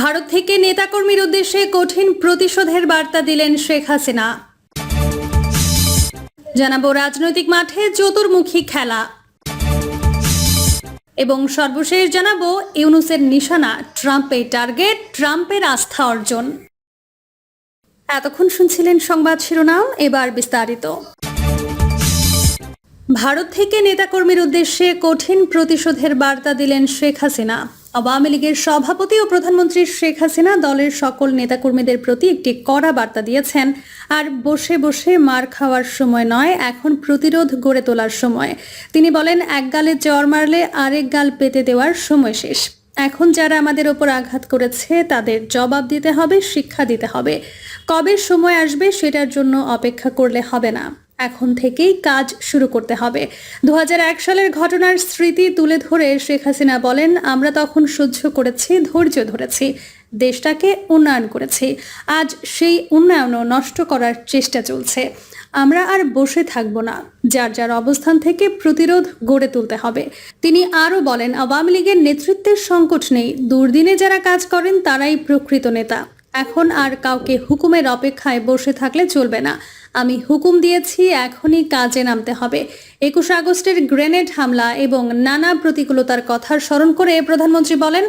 ভারত থেকে নেতাকর্মীর উদ্দেশ্যে কঠিন প্রতিশোধের বার্তা দিলেন শেখ হাসিনা। জানাব রাজনৈতিক মাঠে চতুর্মুখী খেলা। এবং সর্বশেষ জানাব ইউনুসের নিশানা, ট্রাম্পের টার্গেট, ট্রাম্পের আস্থা অর্জন। এতক্ষণ শুনছিলেন সংবাদ শিরোনাম, এবার বিস্তারিত। ভারত থেকে নেতাকর্মীর উদ্দেশ্যে কঠিন প্রতিশোধের বার্তা দিলেন শেখ হাসিনা। আওয়ামী লীগের সভাপতি ও প্রধানমন্ত্রী শেখ হাসিনা দলের সকল নেতাকর্মীদের প্রতি একটি কড়া বার্তা দিয়েছেন। আর বসে বসে মার খাওয়ার সময় নয়, এখন প্রতিরোধ গড়ে তোলার সময়। তিনি বলেন, এক গালে জ্বর মারলে আরেক গাল পেতে দেওয়ার সময় শেষ। এখন যারা আমাদের ওপর আঘাত করেছে, তাদের জবাব দিতে হবে, শিক্ষা দিতে হবে। কবে সময় আসবে সেটার জন্য অপেক্ষা করলে হবে না। এখন থেকেই কাজ শুরু করতে হবে। দু হাজার এক সালের ঘটনার স্মৃতি তুলে ধরে শেখ হাসিনা বলেন, আমরা তখন সহ্য করেছি, ধৈর্য ধরেছি, দেশটাকে উন্নয়ন করেছি। আজ সেই উন্নয়নও নষ্ট করার চেষ্টা চলছে। আমরা আর বসে থাকব না। যার যার অবস্থান থেকে প্রতিরোধ গড়ে তুলতে হবে। তিনি আরও বলেন, আওয়ামী লীগের নেতৃত্বের সংকট নেই। দুর্দিনে যারা কাজ করেন, তারাই প্রকৃত নেতা। এখন আর কাউকে হুকুমের অপেক্ষায় বসে থাকলে চলবে না। আমি হুকুম দিয়েছি, এখনই কাজে নামতে হবে। একুশে আগস্টের গ্রেনেড হামলা এবং নানা প্রতিকূলতার কথা স্মরণ করে প্রধানমন্ত্রী বলেন,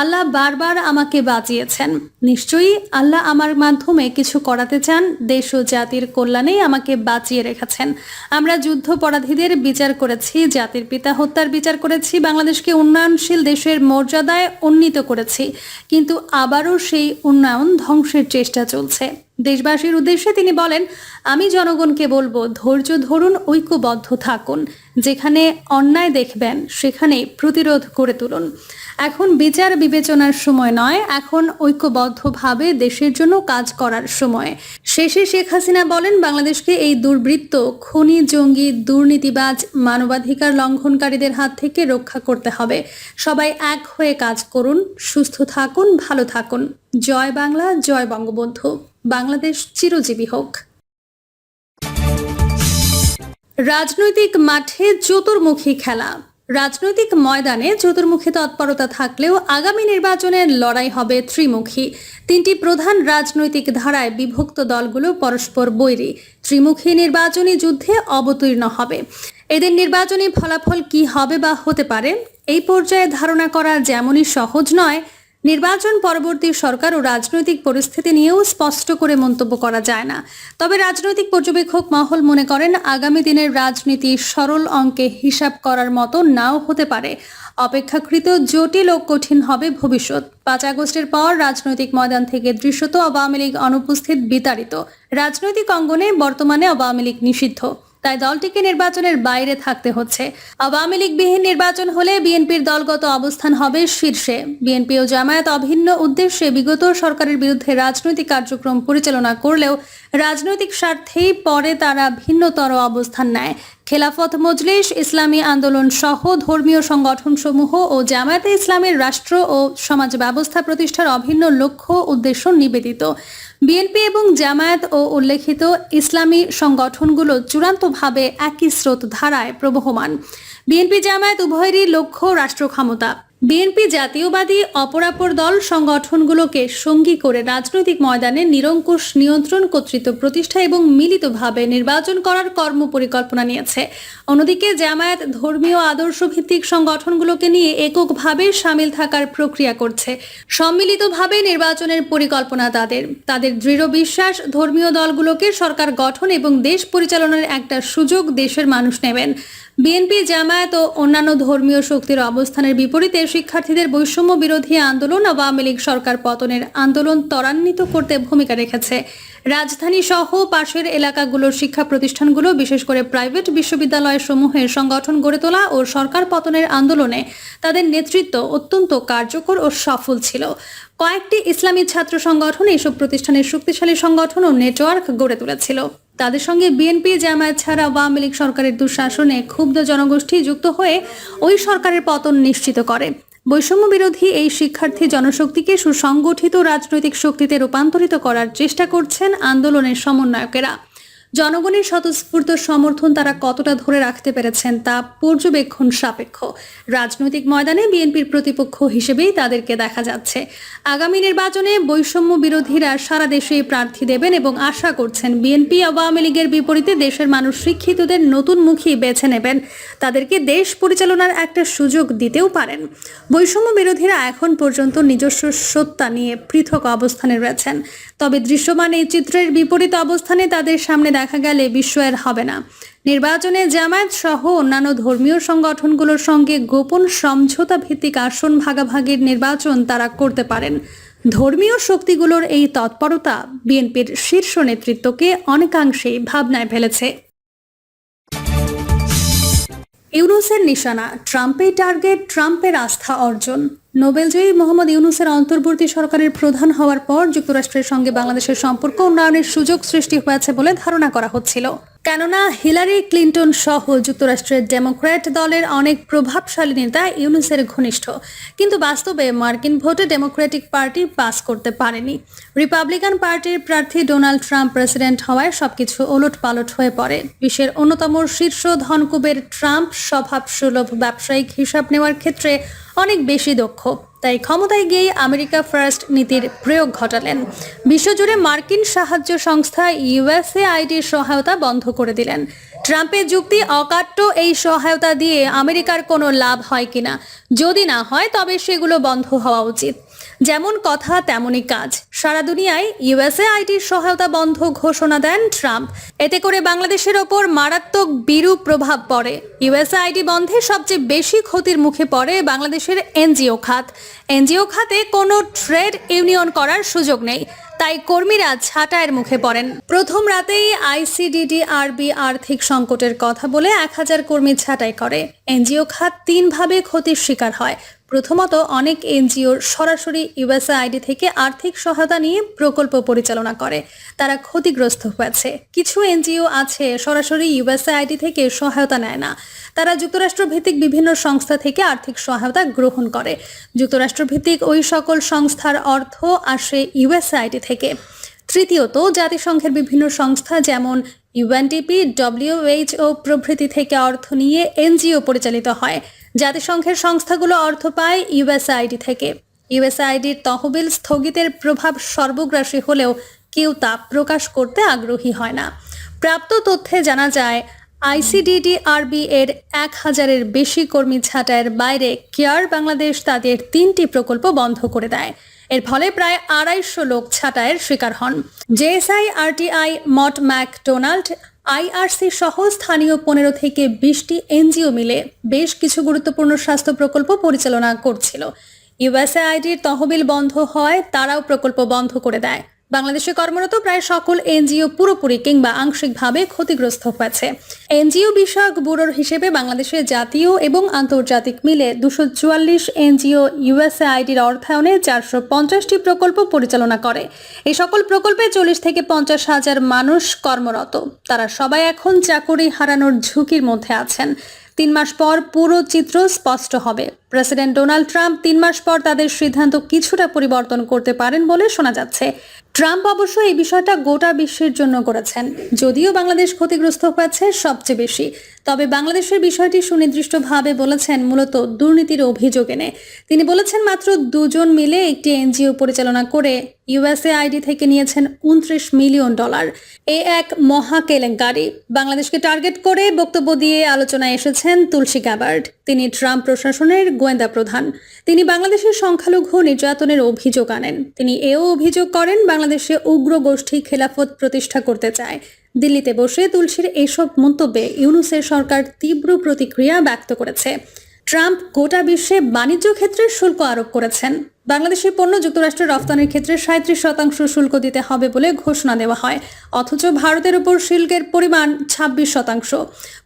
আল্লাহ বারবার আমাকে বাঁচিয়েছেন। নিশ্চয়ই আল্লাহ আমার মাধ্যমে কিছু করাতে চান, দেশ ও জাতির কল্যাণেই আমাকে বাঁচিয়ে রেখেছেন। আমরা যুদ্ধপরাধীদের বিচার করেছি, জাতির পিতা হত্যার বিচার করেছি, বাংলাদেশকে উন্নয়নশীল দেশের মর্যাদায় উন্নীত করেছি। কিন্তু আবারও সেই উন্নয়ন ধ্বংসের চেষ্টা চলছে। দেশবাসীর উদ্দেশ্যে তিনি বলেন, আমি জনগণকে বলব, ধৈর্য ধরুন, ঐক্যবদ্ধ থাকুন। যেখানে অন্যায় দেখবেন, সেখানে প্রতিরোধ করে তুলুন। এখন বিচার বিবেচনার সময় নয়, এখন ঐক্যবদ্ধভাবে দেশের জন্য কাজ করার সময়। শেষে শেখ হাসিনা বলেন, বাংলাদেশকে এই দুর্বৃত্ত, খনি, জঙ্গি, দুর্নীতিবাজ, মানবাধিকার লঙ্ঘনকারীদের হাত থেকে রক্ষা করতে হবে। সবাই এক হয়ে কাজ করুন, সুস্থ থাকুন, ভালো থাকুন। জয় বাংলা, জয় বঙ্গবন্ধু। বাংলাদেশ চিরজীবী হোক। রাজনৈতিক মাঠে চতুর্মুখী খেলা। রাজনৈতিক ময়দানে চতুর্মুখী তৎপরতা থাকলেও আগামী নির্বাচনের লড়াই হবে ত্রিমুখী। তিনটি প্রধান রাজনৈতিক ধারায় বিভক্ত দলগুলো পরস্পর বৈরী। ত্রিমুখী নির্বাচনী যুদ্ধে অবতীর্ণ হবে। এদের নির্বাচনী ফলাফল কি হবে বা হতে পারে, এই পর্যায়ে ধারণা করা যেমনই সহজ নয় নির্বাচন পরবর্তী সরকার ও রাজনৈতিক পরিস্থিতি নিয়েও স্পষ্ট করে মন্তব্য করা যায় না। তবে রাজনৈতিক পর্যবেক্ষক মহল মনে করেন, আগামী দিনের রাজনীতি সরল অঙ্কে হিসাব করার মতো নাও হতে পারে। অপেক্ষাকৃত জটিল ও কঠিন হবে ভবিষ্যৎ। পাঁচ আগস্টের পর রাজনৈতিক ময়দান থেকে দৃশ্যত আওয়ামী লীগ অনুপস্থিত বিতাড়িত। রাজনৈতিক অঙ্গনে বর্তমানে আওয়ামী লীগ নিষিদ্ধ। তাই দলটিকে নির্বাচনের বাইরে থাকতে হচ্ছে। আওয়ামী লীগবিহীন নির্বাচন হলে বিএনপির দলগত অবস্থান হবে শীর্ষে। বিএনপি ও জামায়াত অভিন্ন উদ্দেশ্যে বিগত সরকারের বিরুদ্ধে রাজনৈতিক কার্যক্রম পরিচালনা করলেও রাজনৈতিক স্বার্থেই পরে তারা ভিন্নতর অবস্থান নেয়। খেলাফত মজলিস, ইসলামী আন্দোলন সহ ধর্মীয় সংগঠনসমূহ ও জামায়াতে ইসলামের রাষ্ট্র ও সমাজ ব্যবস্থা প্রতিষ্ঠার অভিন্ন লক্ষ্য উদ্দেশ্য নিবেদিত। বিএনপি এবং জামায়াত ও উল্লেখিত ইসলামী সংগঠনগুলো চূড়ান্তভাবে একই স্রোত ধারায় প্রবহমান। বিএনপি জামায়াত উভয়েরই লক্ষ্য রাষ্ট্র ক্ষমতা বিএনপি জাতীয়বাদী অপরাপর দল সংগঠনগুলোকে সঙ্গী করে রাজনৈতিক ময়দানে নিরঙ্কুশ নিয়ন্ত্রণ, কর্তৃত্ব প্রতিষ্ঠা এবং মিলিতভাবে নির্বাচন করার কর্ম পরিকল্পনা নিয়েছে। অন্যদিকে জামায়াত ধর্মীয় আদর্শ ভিত্তিক সংগঠনগুলোকে নিয়ে এককভাবে সামিল থাকার প্রক্রিয়া করছে। সম্মিলিতভাবে নির্বাচনের পরিকল্পনা তাদের। তাদের দৃঢ় বিশ্বাস ধর্মীয় দলগুলোকে সরকার গঠন এবং দেশ পরিচালনার একটা সুযোগ দেশের মানুষ নেবেন। বিএনপি, জামায়াত ও অন্যান্য ধর্মীয় শক্তির অবস্থানের বিপরীতে শিক্ষার্থীদের বৈষম্য বিরোধী আন্দোলন আওয়ামী লীগ সরকার পতনের আন্দোলন ত্বরান্বিত করতে ভূমিকা রেখেছে। রাজধানী সহ পাশের এলাকাগুলোর শিক্ষা প্রতিষ্ঠানগুলো, বিশেষ করে প্রাইভেট বিশ্ববিদ্যালয় সমূহের সংগঠন গড়ে তোলা ও সরকার পতনের আন্দোলনে তাদের নেতৃত্ব অত্যন্ত কার্যকর ও সফল ছিল। কয়েকটি ইসলামী ছাত্র সংগঠন এইসব প্রতিষ্ঠানের শক্তিশালী সংগঠন ও নেটওয়ার্ক গড়ে তুলেছিল। তাদের সঙ্গে বিএনপি জামায়াত ছাড়া আওয়ামী লীগ সরকারের দুঃশাসনে ক্ষুব্ধ জনগোষ্ঠী যুক্ত হয়ে ওই সরকারের পতন নিশ্চিত করে। বৈষম্য বিরোধী এই শিক্ষার্থী জনশক্তিকে সুসংগঠিত রাজনৈতিক শক্তিতে রূপান্তরিত করার চেষ্টা করছেন আন্দোলনের সমন্বয়কেরা। জনগণের স্বতঃস্ফূর্ত সমর্থন তারা কতটা ধরে রাখতে পেরেছেন তা পর্যবেক্ষণ সাপেক্ষ। রাজনৈতিক ময়দানে বিএনপির প্রতিপক্ষ হিসেবেই তাদেরকে দেখা যাচ্ছে। আগামী নির্বাচনে বৈষম্য বিরোধীরা সারা দেশে প্রার্থী দেবেন এবং আশা করছেন বিএনপি আওয়ামী লীগের বিপরীতে দেশের মানুষ শিক্ষিতদের নতুন মুখী বেছে নেবেন। তাদেরকে দেশ পরিচালনার একটা সুযোগ দিতেও পারেন। বৈষম্য বিরোধীরা এখন পর্যন্ত নিজস্ব সত্তা নিয়ে পৃথক অবস্থানে রয়েছেন। তবে দৃশ্যমান এই চিত্রের বিপরীত অবস্থানে তাদের সামনে দেখা গেলে বিস্ময়ের হবে না। নির্বাচনে জামায়াত সহ অন্যান্য ধর্মীয় সংগঠনগুলোর সঙ্গে গোপন সমঝোতা ভিত্তিক আসন ভাগাভাগির নির্বাচন তারা করতে পারেন। ধর্মীয় শক্তিগুলোর এই তৎপরতা বিএনপির শীর্ষ নেতৃত্বকে অনেকাংশেই ভাবনায় ফেলেছে। ইউনুসের নিশানা, ট্রাম্পের টার্গেট, ট্রাম্পের আস্থা অর্জন। নোবেলজয়ী মোহাম্মদ ইউনুসের অন্তর্বর্তী সরকারের প্রধান হওয়ার পর যুক্তরাষ্ট্রের সঙ্গে বাংলাদেশের সম্পর্ক উন্নয়নের সুযোগ সৃষ্টি হয়েছে বলে ধারণা করা হচ্ছিল। কেননা হিলারি ক্লিন্টন সহ যুক্তরাষ্ট্রের ডেমোক্র্যাট দলের অনেক প্রভাবশালী নেতা ইউনুসের ঘনিষ্ঠ। কিন্তু বাস্তবে মার্কিন ভোটে ডেমোক্রেটিক পার্টি পাস করতে পারেনি। রিপাবলিকান পার্টির প্রার্থী ডোনাল্ড ট্রাম্প প্রেসিডেন্ট হওয়ায় সবকিছু ওলট পালট হয়ে পড়ে। বিশ্বের অন্যতম শীর্ষ ধনকুবের ট্রাম্প স্বভাব সুলভ ব্যবসায়িক হিসাব নেওয়ার ক্ষেত্রে অনেক বেশি দক্ষ। তাই ক্ষমতায় গিয়েই আমেরিকা ফার্স্ট নীতির প্রয়োগ ঘটালেন। বিশ্বজুড়ে মার্কিন সাহায্য সংস্থা ইউএসএ আইডির সহায়তা বন্ধ করে দিলেন। ট্রাম্পের যুক্তি অকাট্য এই সহায়তা দিয়ে আমেরিকার কোনো লাভ হয় কিনা? যদি না হয়, তবে সেগুলো বন্ধ হওয়া উচিত। যেমন কথা তেমনই কাজ। সারা দুনিয়ায় ইউএসএ আইটির সহায়তা বন্ধ ঘোষণা দেন ট্রাম্প। এতে করে বাংলাদেশের ওপর মারাত্মক বিরূপ প্রভাব পড়ে। ইউএসএ আইটি বন্ধে সবচেয়ে বেশি ক্ষতির মুখে পড়ে বাংলাদেশের এনজিও খাত। এনজিও খাতে কোনো ট্রেড ইউনিয়ন করার সুযোগ নেই, তাই কর্মীরা ছাঁটাইয়ের মুখে পড়েন। প্রথম রাতেই আইসিডিডি আরবি আর্থিক সংকটের কথা বলে এক হাজার কর্মী ছাঁটাই করে। এনজিও খাত তিনভাবে ক্ষতির শিকার হয়। প্রথমত অনেক এনজিওর সরাসরি ইউএসআইডি থেকে আর্থিক সহায়তা নিয়ে প্রকল্প পরিচালনা করে। তারা ক্ষতিগ্রস্ত হয়েছে। কিছু এনজিও আছে সরাসরি ইউএসআইডি থেকে সহায়তা নেয় না। তারা যুক্তরাষ্ট্র ভিত্তিক বিভিন্ন সংস্থা থেকে আর্থিক সহায়তা গ্রহণ করে। যুক্তরাষ্ট্র ভিত্তিক ওই সকল সংস্থার অর্থ আসে ইউএসআইডি থেকে। তৃতীয়ত, জাতিসংঘের বিভিন্ন সংস্থা যেমন ইউএনডিপি, ডব্লিউএইচও প্রভৃতি থেকে অর্থ নিয়ে এনজিও পরিচালিত হয়। জাতিসংঘের সংস্থাগুলো অর্থ পায় ইউএসআইডি থেকে। ইউএসআইডির তহবিল স্থগিতের প্রভাব সর্বগ্রাসী হলেও কেউ তা প্রকাশ করতে আগ্রহী হয় না। প্রাপ্ত তথ্যে জানা যায়, আইসিডিডিআরবি এর এক হাজারের বেশি কর্মী ছাঁটাইয়ের বাইরে কেয়ার বাংলাদেশ তাদের তিনটি প্রকল্প বন্ধ করে দেয়। এর ফলে প্রায় আড়াইশো লোক ছাঁটাইয়ের শিকার হন। JSI, RTI Mott MacDonald IRC সহ স্থানীয় পনেরো থেকে বিশটি এনজিও মিলে বেশ কিছু গুরুত্বপূর্ণ স্বাস্থ্য প্রকল্প পরিচালনা করছিল। ইউএসএআইডির তহবিল বন্ধ হয় তারাও প্রকল্প বন্ধ করে দেয়। বাংলাদেশে কর্মরত প্রায় সকল এনজিও পুরোপুরি কিংবা আংশিকভাবে ক্ষতিগ্রস্ত হয়েছে। এনজিও বিষয়ক ব্যুরোর হিসেবে বাংলাদেশে জাতীয় এবং আন্তর্জাতিক মিলে দুশো চুয়াল্লিশ এনজিও ইউএসএআইডির অর্থায়নে চারশো পঞ্চাশটি প্রকল্প পরিচালনা করে। এই সকল প্রকল্পে চল্লিশ থেকে পঞ্চাশ হাজার মানুষ কর্মরত। তারা সবাই এখন চাকরি হারানোর ঝুঁকির মধ্যে আছেন। তিন মাস পর পুরো চিত্র স্পষ্ট হবে। প্রেসিডেন্ট ডোনাল্ড ট্রাম্প তিন মাস পর তাদের সিদ্ধান্ত কিছুটা পরিবর্তন করতে পারেন বলে শোনা যাচ্ছে। ট্রাম্প অবশ্য এই বিষয়টা গোটা বিশ্বের জন্য করেছেন। যদিও বাংলাদেশ ক্ষতিগ্রস্ত হয়েছে সবচেয়ে বেশি। তবে বাংলাদেশের বিষয়টি সুনির্দিষ্টভাবে বলেছেন মূলত দুর্নীতির অভিযোগ এনে। তিনি বলেছেন মাত্র দুজন মিলে একটি এনজিও পরিচালনা করে ইউএসএ আইডি থেকে নিয়েছেন উনত্রিশ মিলিয়ন ডলার। এ এক মহা কেলেঙ্কারি বাংলাদেশকে টার্গেট করে বক্তব্য দিয়ে আলোচনায় এসেছেন তুলসী গ্যাবার্ড তিনি ট্রাম্প প্রশাসনের গোয়েন্দা প্রধান। তিনি বাংলাদেশের সংখ্যালঘু নির্যাতনের অভিযোগ আনেন। তিনি এও অভিযোগ করেন, বাংলাদেশে উগ্র গোষ্ঠী খেলাফত প্রতিষ্ঠা করতে চায়। দিল্লিতে বসে তুলসীর এসব মন্তব্যে ইউনুসের সরকার তীব্র প্রতিক্রিয়া ব্যক্ত করেছে। ট্রাম্প গোটা বিশ্বে বাণিজ্য ক্ষেত্রে শুল্ক আরোপ করেছেন। বাংলাদেশের পণ্য যুক্তরাষ্ট্রে রফতানির ক্ষেত্রে সাঁত্রিশ শতাংশ শুল্ক দিতে হবে বলে ঘোষণা দেওয়া হয়। অথচ ভারতের উপর শুল্কের পরিমাণ ছাব্বিশ শতাংশ।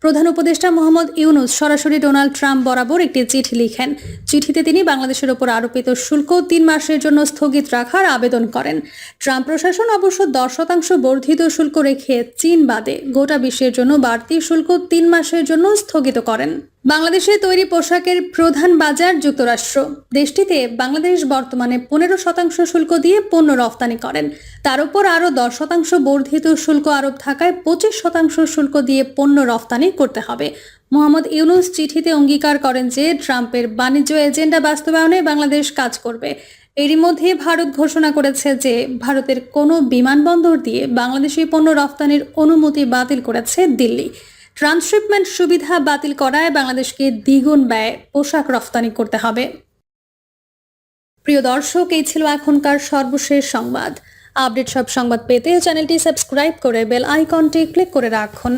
প্রধান উপদেষ্টা মোহাম্মদ ইউনুস সরাসরি ডোনাল্ড ট্রাম্প বরাবর একটি চিঠি লিখেন। চিঠিতে তিনি বাংলাদেশের উপর আরোপিত শুল্ক তিন মাসের জন্য স্থগিত রাখার আবেদন করেন। ট্রাম্প প্রশাসন অবশ্য দশ শতাংশ বর্ধিত শুল্ক রেখে চীন বাদে গোটা বিশ্বের জন্য বাড়তি শুল্ক তিন মাসের জন্য স্থগিত করেন। বাংলাদেশে তৈরি পোশাকের প্রধান বাজার যুক্তরাষ্ট্র। দেশটিতে বাংলাদেশ বর্তমানে পনেরো শতাংশ শুল্ক দিয়ে পণ্য রফতানি করেন। তার উপর আরও দশ শতাংশ বর্ধিত শুল্ক আরোপ থাকায় পঁচিশ শতাংশ শুল্ক দিয়ে পণ্য রফতানি করতে হবে। মোহাম্মদ ইউনুস চিঠিতে অঙ্গীকার করেন যে, ট্রাম্পের বাণিজ্য এজেন্ডা বাস্তবায়নে বাংলাদেশ কাজ করবে। এরই মধ্যে ভারত ঘোষণা করেছে যে, ভারতের কোনো বিমানবন্দর দিয়ে বাংলাদেশি পণ্য রফতানির অনুমতি বাতিল করেছে দিল্লি। ট্রান্সশিপমেন্ট সুবিধা বাতিল করায় বাংলাদেশকে দ্বিগুণ ব্যয় পোশাক রফতানি করতে হবে। প্রিয় দর্শক, এই ছিল এখনকার সর্বশেষ সংবাদ। আপডেট সব সংবাদ পেতে চ্যানেলটি সাবস্ক্রাইব করে বেল আইকনটি ক্লিক করে রাখুন।